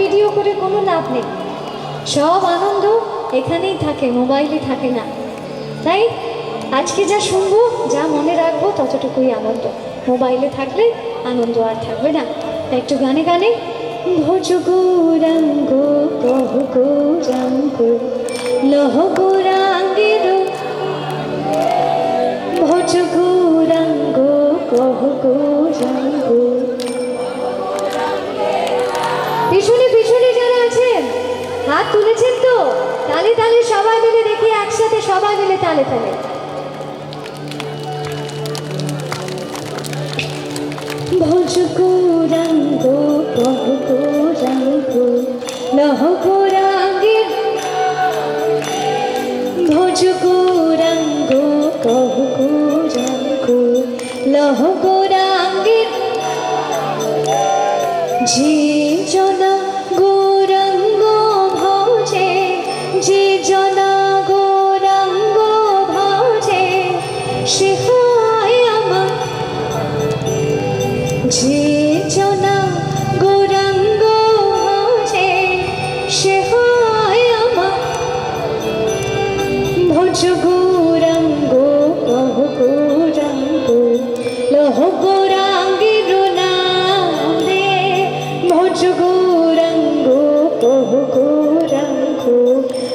Video করে কোনো লাভ নেই। সব আনন্দ এখানেই থাকে, মোবাইলে থাকে না। তাই আজকে যা শুনব, যা মনে রাখব, ততটুকুই আনন্দ। মোবাইলে থাকলে আনন্দ আর থাকবে না। একটু গানে গানে, ভোজ গৌরাঙ্গ গৌরাঙ্গ, লহ গৌরাঙ্গের তালে তালে। ভোজ গৌরাঙ্গ কহ গৌরাঙ্গ লহ গৌরাঙ্গের ভোজ গৌরাঙ্গ কহ গৌরাঙ্গ লহ গৌরাঙ্গের যে জন গৌরাঙ্গ ভজে। যে জন रंगो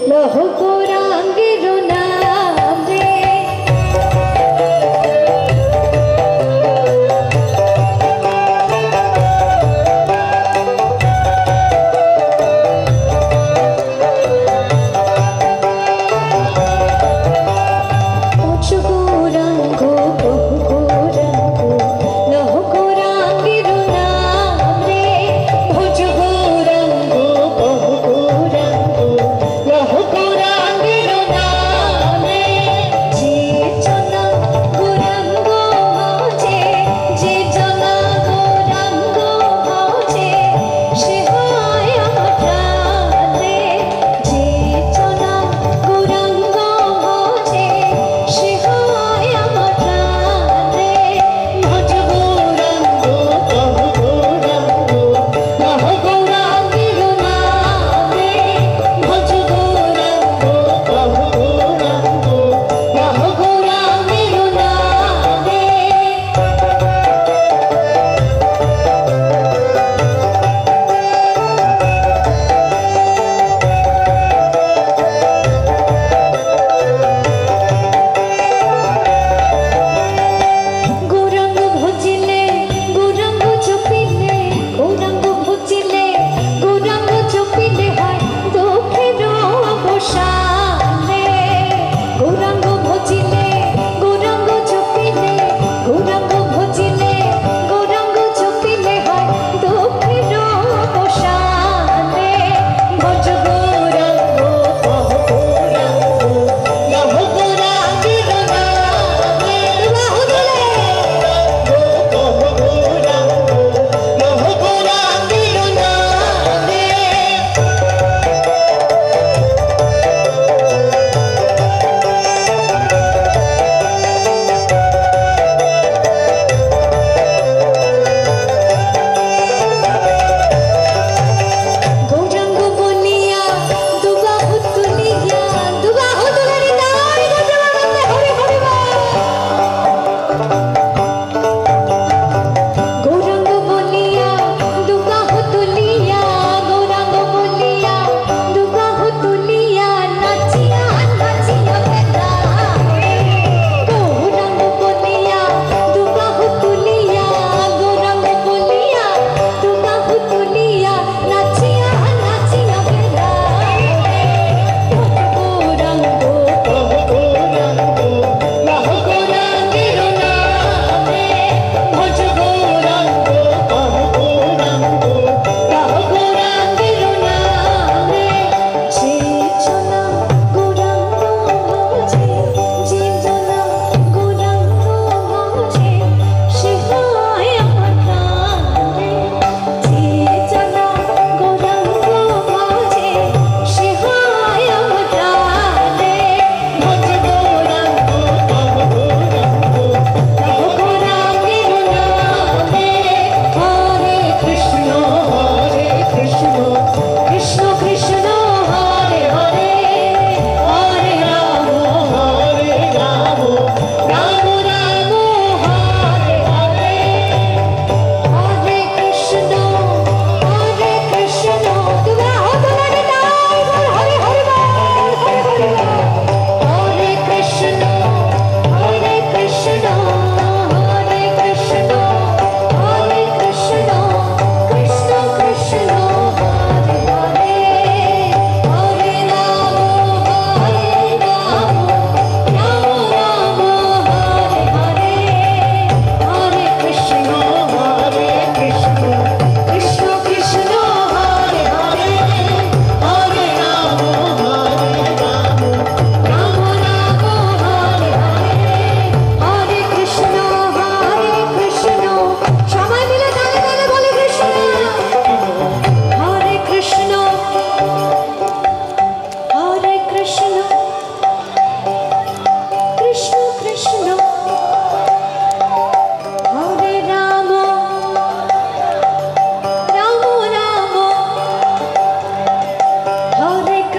लहू को रंगे रो